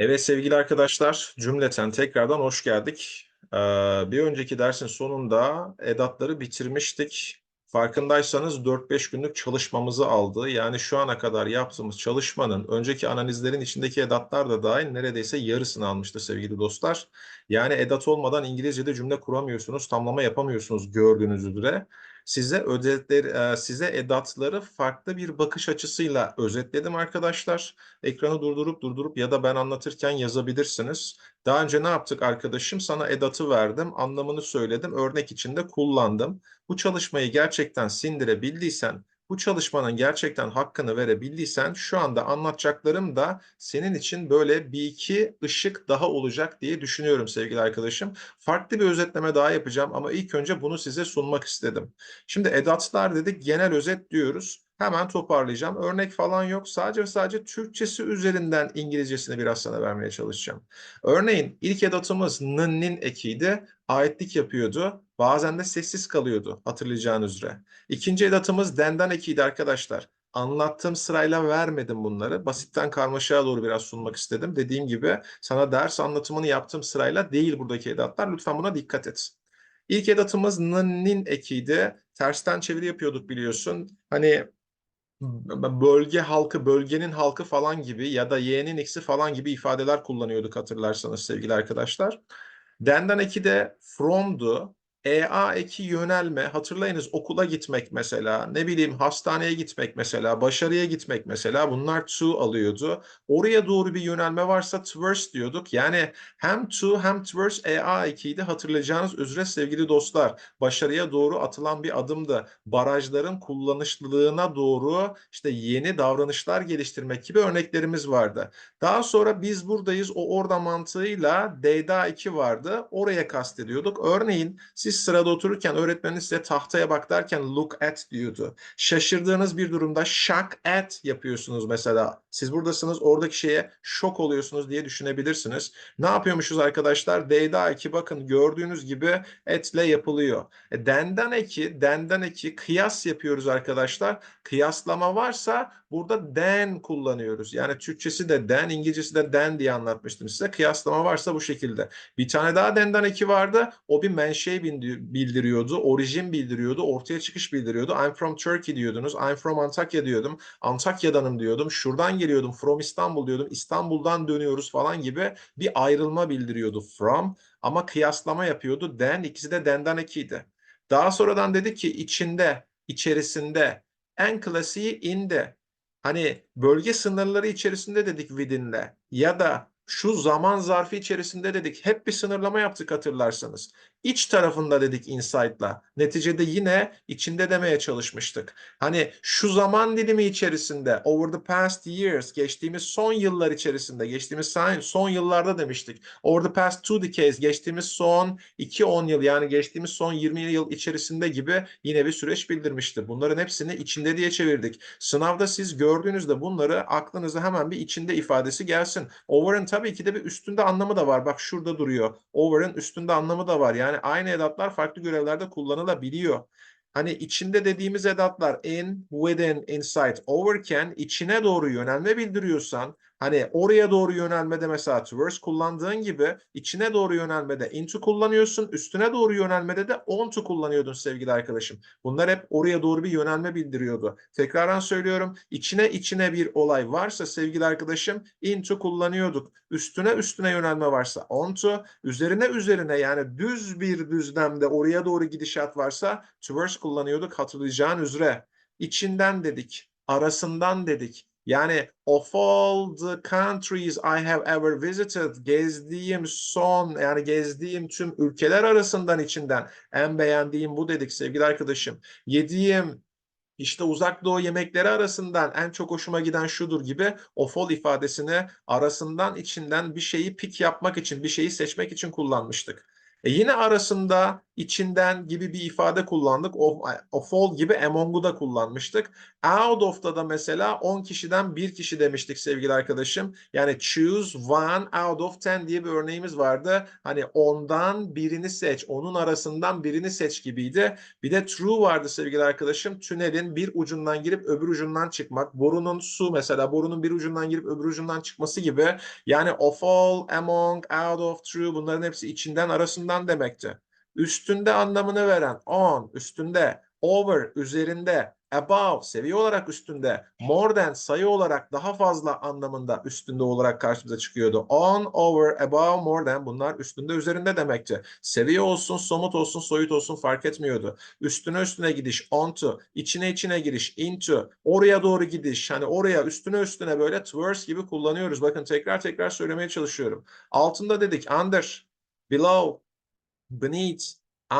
Evet sevgili arkadaşlar, cümleten tekrardan hoş geldik. Ee, bir önceki dersin sonunda edatları bitirmiştik. Farkındaysanız 4-5 günlük çalışmamızı aldı. Yani şu ana kadar yaptığımız çalışmanın önceki analizlerin içindeki edatlar da dahil neredeyse yarısını almıştı sevgili dostlar. Yani edat olmadan İngilizce'de cümle kuramıyorsunuz, tamlama yapamıyorsunuz gördüğünüz üzere. Size özetler, e, size edatları farklı bir bakış açısıyla özetledim arkadaşlar. Ekranı durdurup durdurup ya da ben anlatırken yazabilirsiniz. Daha önce ne yaptık arkadaşım? Sana edatı verdim, anlamını söyledim, örnek içinde kullandım. Bu çalışmayı gerçekten sindirebildiysen, bu çalışmanın gerçekten hakkını verebildiysen şu anda anlatacaklarım da senin için böyle bir iki ışık daha olacak diye düşünüyorum sevgili arkadaşım. Farklı bir özetleme daha yapacağım ama ilk önce bunu size sunmak istedim. Şimdi edatlar dedik genel özet diyoruz. Hemen toparlayacağım. Örnek falan yok. Sadece sadece Türkçesi üzerinden İngilizcesini biraz sana vermeye çalışacağım. Örneğin ilk edatımız n'nin ekiydi. Aitlik yapıyordu. Bazen de sessiz kalıyordu hatırlayacağınız üzere. İkinci edatımız denden ekiydi arkadaşlar. Anlattığım sırayla vermedim bunları. Basitten karmaşaya doğru biraz sunmak istedim. Dediğim gibi sana ders anlatımını yaptığım sırayla değil buradaki edatlar. Lütfen buna dikkat et. İlk edatımız n'nin ekiydi. Tersten çeviri yapıyorduk biliyorsun. Hani bölge halkı, bölgenin halkı falan gibi ya da y'nin x'i falan gibi ifadeler kullanıyorduk hatırlarsanız sevgili arkadaşlar. Denden eki de from'du. EA eki yönelme. Hatırlayınız okula gitmek mesela, ne bileyim hastaneye gitmek mesela, başarıya gitmek mesela bunlar to alıyordu. Oraya doğru bir yönelme varsa towards diyorduk. Yani hem to hem towards EA ekiydi hatırlayacağınız üzere sevgili dostlar. Başarıya doğru atılan bir adımdı. Barajların kullanışlılığına doğru işte yeni davranışlar geliştirmek gibi örneklerimiz vardı. Daha sonra biz buradayız o orada mantığıyla D'da 2 vardı. Oraya kastediyorduk. Örneğin siz sırada otururken öğretmeniniz size tahtaya bak derken look at diyordu. Şaşırdığınız bir durumda shock at yapıyorsunuz mesela. Siz buradasınız oradaki şeye şok oluyorsunuz diye düşünebilirsiniz. Ne yapıyormuşuz arkadaşlar? D'da 2 bakın gördüğünüz gibi etle yapılıyor. E, denden eki, denden eki kıyas yapıyoruz arkadaşlar. Kıyaslama varsa burada den kullanıyoruz. Yani Türkçesi de den, İngilizcesi de den diye anlatmıştım size. Kıyaslama varsa bu şekilde. Bir tane daha denden eki vardı. O bir menşe bildiriyordu, orijin bildiriyordu, ortaya çıkış bildiriyordu. I'm from Turkey diyordunuz. I'm from Antakya diyordum. Antakya'danım diyordum. Şuradan geliyordum. From İstanbul diyordum. İstanbul'dan dönüyoruz falan gibi bir ayrılma bildiriyordu from. Ama kıyaslama yapıyordu. Den ikisi de denden ekiydi. Daha sonradan dedik ki içinde, içerisinde, en klasiği inde. Hani bölge sınırları içerisinde dedik within'le ya da şu zaman zarfı içerisinde dedik. Hep bir sınırlama yaptık hatırlarsanız. İç tarafında dedik insight'la. Neticede yine içinde demeye çalışmıştık. Hani şu zaman dilimi içerisinde over the past years geçtiğimiz son yıllar içerisinde geçtiğimiz son yıllarda demiştik. Over the past two decades geçtiğimiz son 2-10 yıl yani geçtiğimiz son 20 yıl içerisinde gibi yine bir süreç bildirmişti. Bunların hepsini içinde diye çevirdik. Sınavda siz gördüğünüzde bunları aklınıza hemen bir içinde ifadesi gelsin. Over'ın tabii ki de bir üstünde anlamı da var. Bak şurada duruyor. Over'ın üstünde anlamı da var. Yani aynı edatlar farklı görevlerde kullanılabiliyor. Hani içinde dediğimiz edatlar in, within, inside, overken içine doğru yönelme bildiriyorsan hani oraya doğru yönelmede mesela towards kullandığın gibi içine doğru yönelmede into kullanıyorsun. Üstüne doğru yönelmede de onto kullanıyordun sevgili arkadaşım. Bunlar hep oraya doğru bir yönelme bildiriyordu. Tekrardan söylüyorum. içine içine bir olay varsa sevgili arkadaşım into kullanıyorduk. Üstüne üstüne yönelme varsa onto, üzerine üzerine yani düz bir düzlemde oraya doğru gidişat varsa towards kullanıyorduk hatırlayacağın üzere. İçinden dedik, arasından dedik. Yani of all the countries I have ever visited, gezdiğim son yani gezdiğim tüm ülkeler arasından içinden en beğendiğim bu dedik sevgili arkadaşım. Yediğim işte uzak doğu yemekleri arasından en çok hoşuma giden şudur gibi of all ifadesini arasından içinden bir şeyi pik yapmak için, bir şeyi seçmek için kullanmıştık. E yine arasında, içinden gibi bir ifade kullandık. Of, of all gibi among'u da kullanmıştık. Out of'ta da mesela 10 kişiden bir kişi demiştik sevgili arkadaşım. Yani choose one out of ten diye bir örneğimiz vardı. Hani ondan birini seç, onun arasından birini seç gibiydi. Bir de true vardı sevgili arkadaşım. Tünelin bir ucundan girip öbür ucundan çıkmak. Borunun su mesela borunun bir ucundan girip öbür ucundan çıkması gibi. Yani of all, among, out of, true bunların hepsi içinden arasından demekti. Üstünde anlamını veren on, üstünde, over, üzerinde, above, seviye olarak üstünde, more than, sayı olarak daha fazla anlamında üstünde olarak karşımıza çıkıyordu. On, over, above, more than bunlar üstünde, üzerinde demekti. Seviye olsun, somut olsun, soyut olsun fark etmiyordu. Üstüne üstüne gidiş, onto, içine içine giriş, into, oraya doğru gidiş, hani oraya üstüne üstüne böyle towards gibi kullanıyoruz. Bakın tekrar tekrar söylemeye çalışıyorum. Altında dedik under, below, beneath,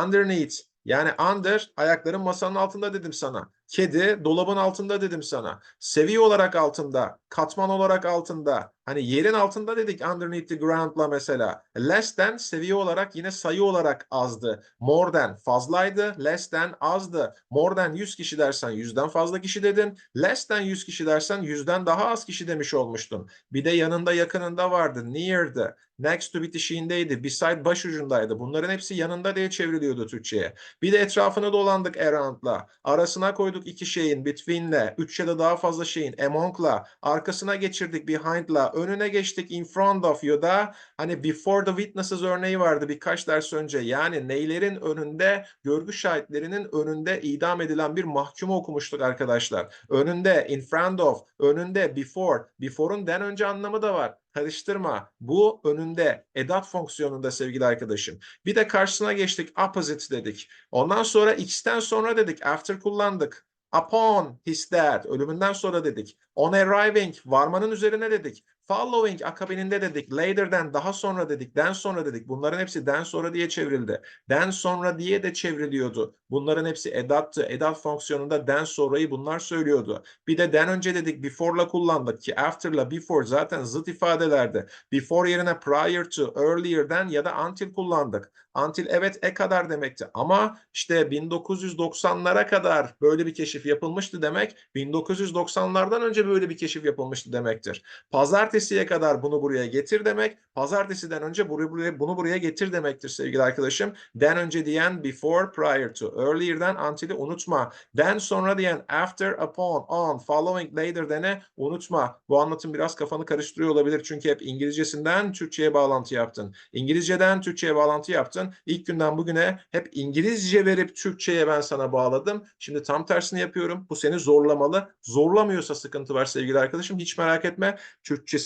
underneath. Yani under ayakların masanın altında dedim sana. Kedi dolabın altında dedim sana. Seviye olarak altında, katman olarak altında. Hani yerin altında dedik underneath the ground'la mesela. Less than seviye olarak yine sayı olarak azdı. More than fazlaydı. Less than azdı. More than 100 kişi dersen 100'den fazla kişi dedin. Less than 100 kişi dersen 100'den daha az kişi demiş olmuştun. Bir de yanında yakınında vardı. Near'dı. Next to bitişiğindeydi. Beside başucundaydı. Bunların hepsi yanında diye çevriliyordu Türkçe'ye. Bir de etrafını dolandık around'la. Arasına koyduk iki şeyin between'le. Üç ya da daha fazla şeyin among'la. Arkasına geçirdik behind'la. Önüne geçtik in front of ya da hani before the witnesses örneği vardı birkaç ders önce. Yani neylerin önünde, görgü şahitlerinin önünde idam edilen bir mahkumu okumuştuk arkadaşlar. Önünde, in front of, önünde, before. Before'un den önce anlamı da var. Karıştırma. Bu önünde edat fonksiyonunda sevgili arkadaşım. Bir de karşısına geçtik opposite dedik. Ondan sonra x'ten sonra dedik after kullandık. Upon his death ölümünden sonra dedik. On arriving varmanın üzerine dedik. Following akabininde dedik. Later'den daha sonra dedik. Den sonra dedik. Bunların hepsi den sonra diye çevrildi. Den sonra diye de çevriliyordu. Bunların hepsi edattı. Edat fonksiyonunda den sonrayı bunlar söylüyordu. Bir de den önce dedik before'la kullandık ki after'la before zaten zıt ifadelerdi. Before yerine prior to, earlier'den ya da until kullandık. Until evet e kadar demekti ama işte 1990'lara kadar böyle bir keşif yapılmıştı demek 1990'lardan önce böyle bir keşif yapılmıştı demektir. Pazartesiye kadar bunu buraya getir demek, pazartesiden önce bunu buraya, bunu buraya getir demektir sevgili arkadaşım. Den önce diyen before, prior to, earlier'den until'i unutma. Den sonra diyen after, upon, on, following, later dene unutma. Bu anlatım biraz kafanı karıştırıyor olabilir çünkü hep İngilizcesinden Türkçe'ye bağlantı yaptın. İngilizceden Türkçe'ye bağlantı yaptın. İlk günden bugüne hep İngilizce verip Türkçe'ye ben sana bağladım. Şimdi tam tersini yapıyorum. Bu seni zorlamalı. Zorlamıyorsa sıkıntı var sevgili arkadaşım. Hiç merak etme.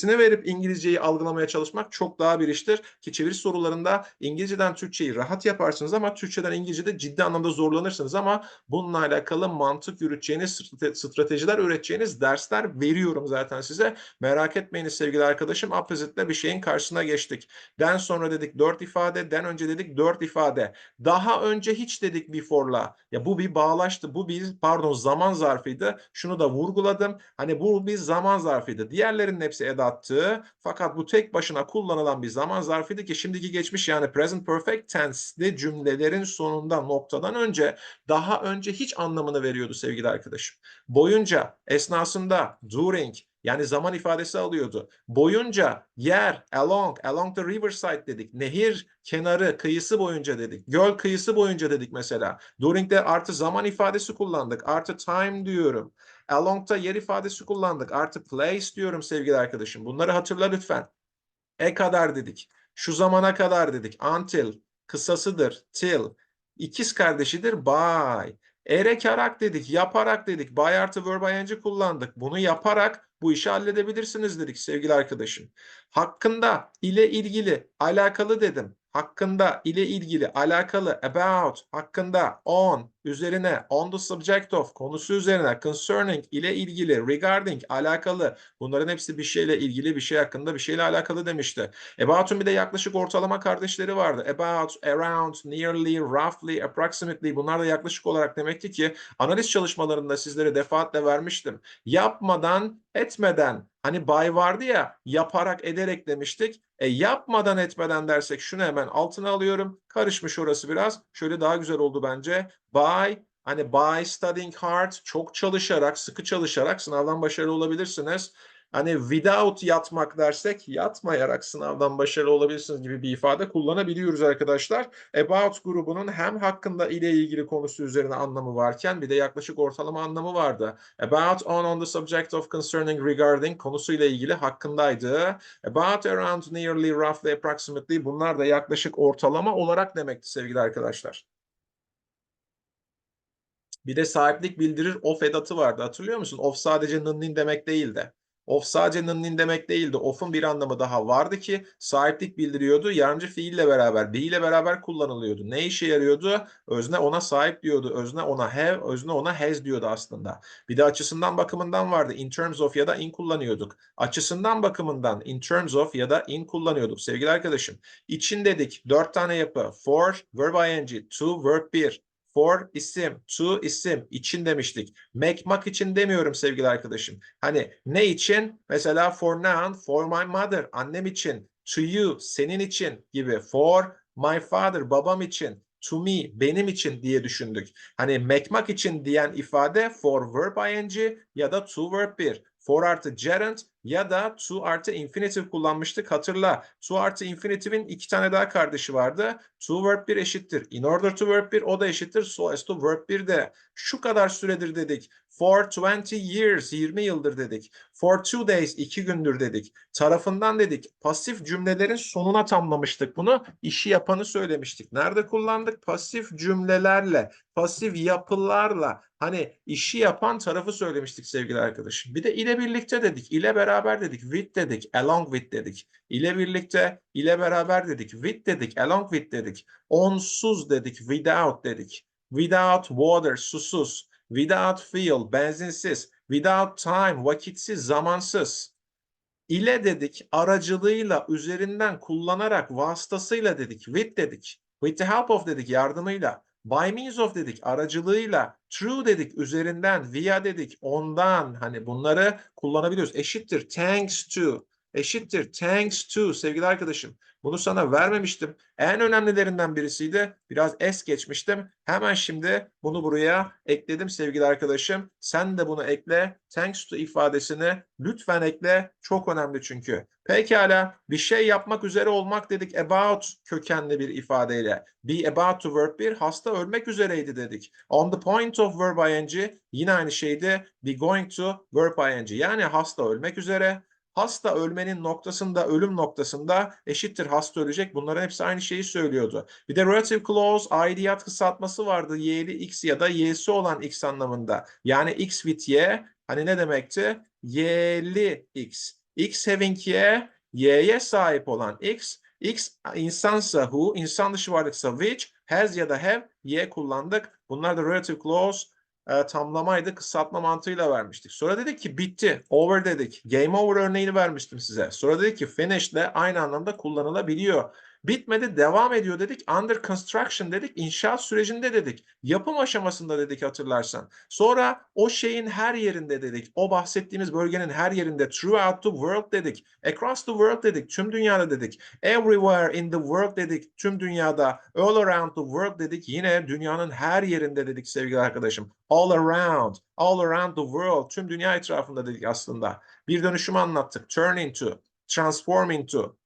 Türkçesini verip İngilizceyi algılamaya çalışmak çok daha bir iştir. Ki çeviri sorularında İngilizceden Türkçeyi rahat yaparsınız ama Türkçeden İngilizce'de ciddi anlamda zorlanırsınız ama bununla alakalı mantık yürüteceğiniz, stratejiler üreteceğiniz dersler veriyorum zaten size. Merak etmeyiniz sevgili arkadaşım. Opposite'le bir şeyin karşısına geçtik. Den sonra dedik dört ifade, den önce dedik dört ifade. Daha önce hiç dedik before'la. Ya bu bir bağlaştı. Bu bir pardon zaman zarfıydı. Şunu da vurguladım. Hani bu bir zaman zarfıydı. Diğerlerinin hepsi edattı. Fakat bu tek başına kullanılan bir zaman zarfıydı ki şimdiki geçmiş yani present perfect tense'li cümlelerin sonunda noktadan önce daha önce hiç anlamını veriyordu sevgili arkadaşım. Boyunca, esnasında, during, yani zaman ifadesi alıyordu. Boyunca, yer, along, along the riverside dedik. Nehir kenarı, kıyısı boyunca dedik. Göl kıyısı boyunca dedik mesela. During'de artı zaman ifadesi kullandık. Artı time diyorum. Along'da yer ifadesi kullandık. Artı place diyorum sevgili arkadaşım. Bunları hatırla lütfen. E kadar dedik. Şu zamana kadar dedik. Until, kısasıdır. Till. İkiz kardeşidir. By. Erekarak dedik, yaparak dedik. By artı verb ing kullandık. Bunu yaparak bu işi halledebilirsiniz dedik sevgili arkadaşım. Hakkında, ile ilgili, alakalı dedim. Hakkında, ile ilgili, alakalı, about, hakkında, on, üzerine, on the subject of, konusu üzerine, concerning, ile ilgili, regarding, alakalı. Bunların hepsi bir şeyle ilgili, bir şey hakkında, bir şeyle alakalı demişti. About'un bir de yaklaşık ortalama kardeşleri vardı. About, around, nearly, roughly, approximately bunlar da yaklaşık olarak demekti ki analiz çalışmalarında sizlere defaatle vermiştim. Yapmadan, etmeden Hani by vardı ya yaparak ederek demiştik. E yapmadan etmeden dersek şunu hemen altına alıyorum. Karışmış orası biraz. Şöyle daha güzel oldu bence. By hani by studying hard çok çalışarak sıkı çalışarak sınavdan başarılı olabilirsiniz. Hani without yatmak dersek yatmayarak sınavdan başarılı olabilirsiniz gibi bir ifade kullanabiliyoruz arkadaşlar. About grubunun hem hakkında ile ilgili konusu üzerine anlamı varken bir de yaklaşık ortalama anlamı vardı. About on on the subject of concerning regarding konusuyla ilgili hakkındaydı. About around nearly roughly approximately bunlar da yaklaşık ortalama olarak demekti sevgili arkadaşlar. Bir de sahiplik bildirir of edatı vardı. Hatırlıyor musun? Of sadece nınnin demek değildi. Of sadece nınnin demek değildi. Of'un bir anlamı daha vardı ki sahiplik bildiriyordu. Yardımcı fiille beraber, be ile beraber kullanılıyordu. Ne işe yarıyordu? Özne ona sahip diyordu. Özne ona have, özne ona has diyordu aslında. Bir de açısından bakımından vardı. In terms of ya da in kullanıyorduk. Açısından bakımından in terms of ya da in kullanıyorduk sevgili arkadaşım. İçin dedik. Dört tane yapı. For, verb ing, to, verb 1. For isim, to isim, için demiştik. Make mak için demiyorum sevgili arkadaşım. Hani ne için? Mesela for noun, for my mother, annem için. To you, senin için gibi. For my father, babam için. To me, benim için diye düşündük. Hani make mak için diyen ifade for verb ing ya da to verb 1. For artı gerund ya da to artı infinitive kullanmıştık hatırla. To artı infinitive'in iki tane daha kardeşi vardı. To verb 1 eşittir. In order to verb 1 o da eşittir. So as to verb 1 de. Şu kadar süredir dedik. For 20 years 20 yıldır dedik. For two days 2 gündür dedik. Tarafından dedik. Pasif cümlelerin sonuna tamlamıştık bunu. İşi yapanı söylemiştik. Nerede kullandık? Pasif cümlelerle, pasif yapılarla hani işi yapan tarafı söylemiştik sevgili arkadaşım. Bir de ile birlikte dedik. ile beraber dedik. With dedik. Along with dedik. ile birlikte, ile beraber dedik. With dedik. Along with dedik. Onsuz dedik. Without dedik. Without water, susuz. Without fuel, benzinsiz. Without time, vakitsiz, zamansız. İle dedik, aracılığıyla, üzerinden kullanarak, vasıtasıyla dedik. With dedik. With the help of dedik, yardımıyla. By means of dedik, aracılığıyla. True dedik, üzerinden. Via dedik, ondan. Hani bunları kullanabiliyoruz. Eşittir. Thanks to. Eşittir. Thanks to. Sevgili arkadaşım. Bunu sana vermemiştim. En önemlilerinden birisiydi. Biraz es geçmiştim. Hemen şimdi bunu buraya ekledim sevgili arkadaşım. Sen de bunu ekle. Thanks to ifadesini lütfen ekle. Çok önemli çünkü. Pekala bir şey yapmak üzere olmak dedik about kökenli bir ifadeyle. Be about to verb 1 hasta ölmek üzereydi dedik. On the point of verb ing yine aynı şeydi. Be going to verb ing yani hasta ölmek üzere. Hasta ölmenin noktasında, ölüm noktasında eşittir hasta ölecek. Bunların hepsi aynı şeyi söylüyordu. Bir de relative clause aidiyat kısaltması vardı. Y'li x ya da y'si olan x anlamında. Yani x with y hani ne demekti? Y'li x. X having y, y'ye sahip olan x. X insansa who, insan dışı varlıksa which, has ya da have, y kullandık. Bunlar da relative clause e, tamlamaydı. Kısaltma mantığıyla vermiştik. Sonra dedik ki bitti. Over dedik. Game over örneğini vermiştim size. Sonra dedik ki finish ile aynı anlamda kullanılabiliyor. Bitmedi devam ediyor dedik. Under construction dedik. İnşaat sürecinde dedik. Yapım aşamasında dedik hatırlarsan. Sonra o şeyin her yerinde dedik. O bahsettiğimiz bölgenin her yerinde throughout the world dedik. Across the world dedik. Tüm dünyada dedik. Everywhere in the world dedik. Tüm dünyada. All around the world dedik. Yine dünyanın her yerinde dedik sevgili arkadaşım. All around. All around the world. Tüm dünya etrafında dedik aslında. Bir dönüşümü anlattık. Turn into. Transform into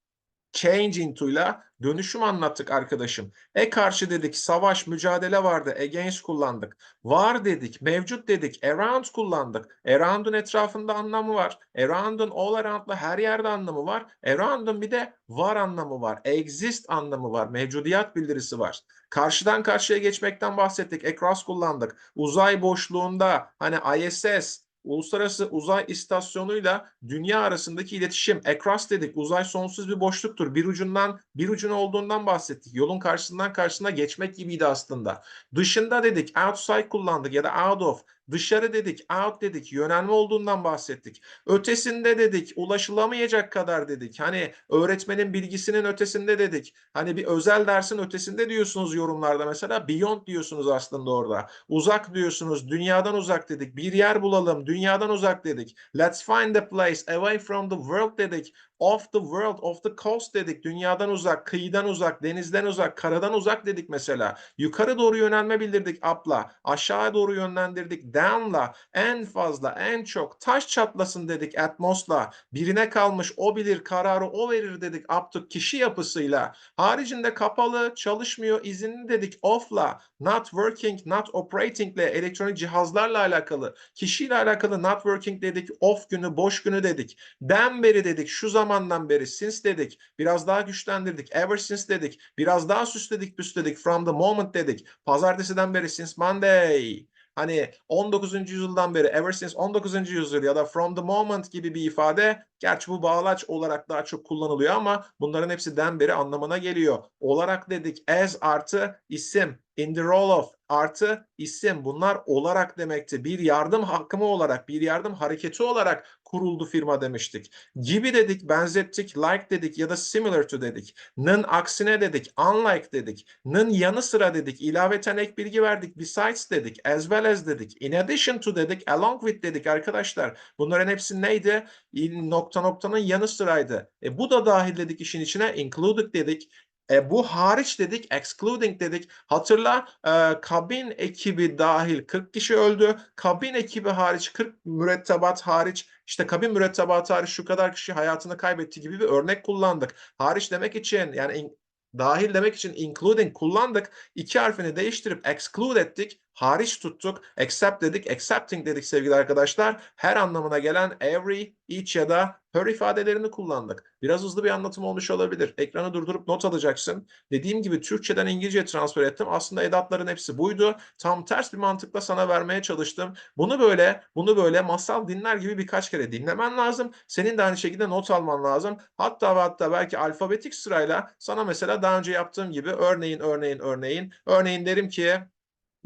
change into ile dönüşüm anlattık arkadaşım. E karşı dedik, savaş, mücadele vardı. Against kullandık. Var dedik, mevcut dedik. Around kullandık. Around'un etrafında anlamı var. Around'un all around'la her yerde anlamı var. Around'un bir de var anlamı var. Exist anlamı var. Mevcudiyat bildirisi var. Karşıdan karşıya geçmekten bahsettik. Across kullandık. Uzay boşluğunda hani ISS, Uluslararası Uzay İstasyonu'yla dünya arasındaki iletişim. Across dedik. Uzay sonsuz bir boşluktur. Bir ucundan bir ucuna olduğundan bahsettik. Yolun karşısından karşısına geçmek gibiydi aslında. Dışında dedik. Outside kullandık ya da out of. Dışarı dedik, out dedik, yönelme olduğundan bahsettik. Ötesinde dedik, ulaşılamayacak kadar dedik. Hani öğretmenin bilgisinin ötesinde dedik. Hani bir özel dersin ötesinde diyorsunuz yorumlarda mesela. Beyond diyorsunuz aslında orada. Uzak diyorsunuz, dünyadan uzak dedik. Bir yer bulalım, dünyadan uzak dedik. Let's find a place away from the world dedik. Off the world, off the coast dedik. Dünyadan uzak, kıyıdan uzak, denizden uzak, karadan uzak dedik mesela. Yukarı doğru yönelme bildirdik up'la. Aşağı doğru yönlendirdik down'la. En fazla, en çok taş çatlasın dedik atmos'la. Birine kalmış o bilir, kararı o verir dedik up to kişi yapısıyla. Haricinde kapalı, çalışmıyor, izinli dedik off'la. Not working, not operating'le elektronik cihazlarla alakalı. Kişiyle alakalı not working dedik, off günü, boş günü dedik. Den beri dedik, şu zamandan beri since dedik. Biraz daha güçlendirdik. Ever since dedik. Biraz daha süsledik püsledik. From the moment dedik. Pazartesiden beri since Monday. Hani 19. yüzyıldan beri ever since 19. yüzyıl ya da from the moment gibi bir ifade gerçi bu bağlaç olarak daha çok kullanılıyor ama bunların hepsi den beri anlamına geliyor. Olarak dedik as artı isim in the role of artı isim bunlar olarak demekti. Bir yardım hakkımı olarak bir yardım hareketi olarak kuruldu firma demiştik. Gibi dedik, benzettik, like dedik ya da similar to dedik. Nın aksine dedik, unlike dedik. Nın yanı sıra dedik, ilaveten ek bilgi verdik, besides dedik, as well as dedik, in addition to dedik, along with dedik arkadaşlar. Bunların hepsi neydi? İl- Nokta noktanın yanı sıraydı. E, bu da dahil dedik işin içine, included dedik. E, bu hariç dedik, excluding dedik. Hatırla e, kabin ekibi dahil 40 kişi öldü. Kabin ekibi hariç 40 mürettebat hariç işte kabin mürettebatı hariç şu kadar kişi hayatını kaybetti gibi bir örnek kullandık. Hariç demek için yani in- dahil demek için including kullandık. İki harfini değiştirip exclude ettik. Hariç tuttuk. Except dedik. Accepting dedik sevgili arkadaşlar. Her anlamına gelen every, each ya da her ifadelerini kullandık. Biraz hızlı bir anlatım olmuş olabilir. Ekranı durdurup not alacaksın. Dediğim gibi Türkçeden İngilizceye transfer ettim. Aslında edatların hepsi buydu. Tam ters bir mantıkla sana vermeye çalıştım. Bunu böyle, bunu böyle masal dinler gibi birkaç kere dinlemen lazım. Senin de aynı şekilde not alman lazım. Hatta hatta belki alfabetik sırayla sana mesela daha önce yaptığım gibi örneğin, örneğin, örneğin. Örneğin derim ki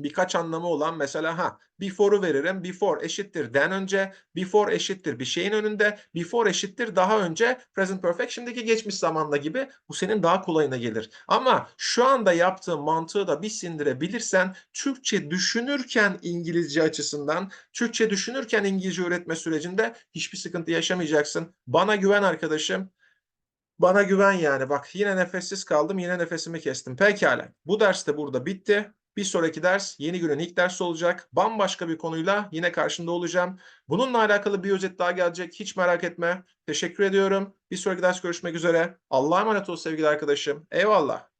birkaç anlamı olan mesela ha before'u veririm. Before eşittir den önce, before eşittir bir şeyin önünde, before eşittir daha önce, present perfect şimdiki geçmiş zamanda gibi bu senin daha kolayına gelir. Ama şu anda yaptığın mantığı da bir sindirebilirsen Türkçe düşünürken İngilizce açısından, Türkçe düşünürken İngilizce öğretme sürecinde hiçbir sıkıntı yaşamayacaksın. Bana güven arkadaşım. Bana güven yani. Bak yine nefessiz kaldım, yine nefesimi kestim. Pekala. Bu ders de burada bitti. Bir sonraki ders yeni günün ilk dersi olacak. Bambaşka bir konuyla yine karşında olacağım. Bununla alakalı bir özet daha gelecek. Hiç merak etme. Teşekkür ediyorum. Bir sonraki ders görüşmek üzere. Allah'a emanet ol sevgili arkadaşım. Eyvallah.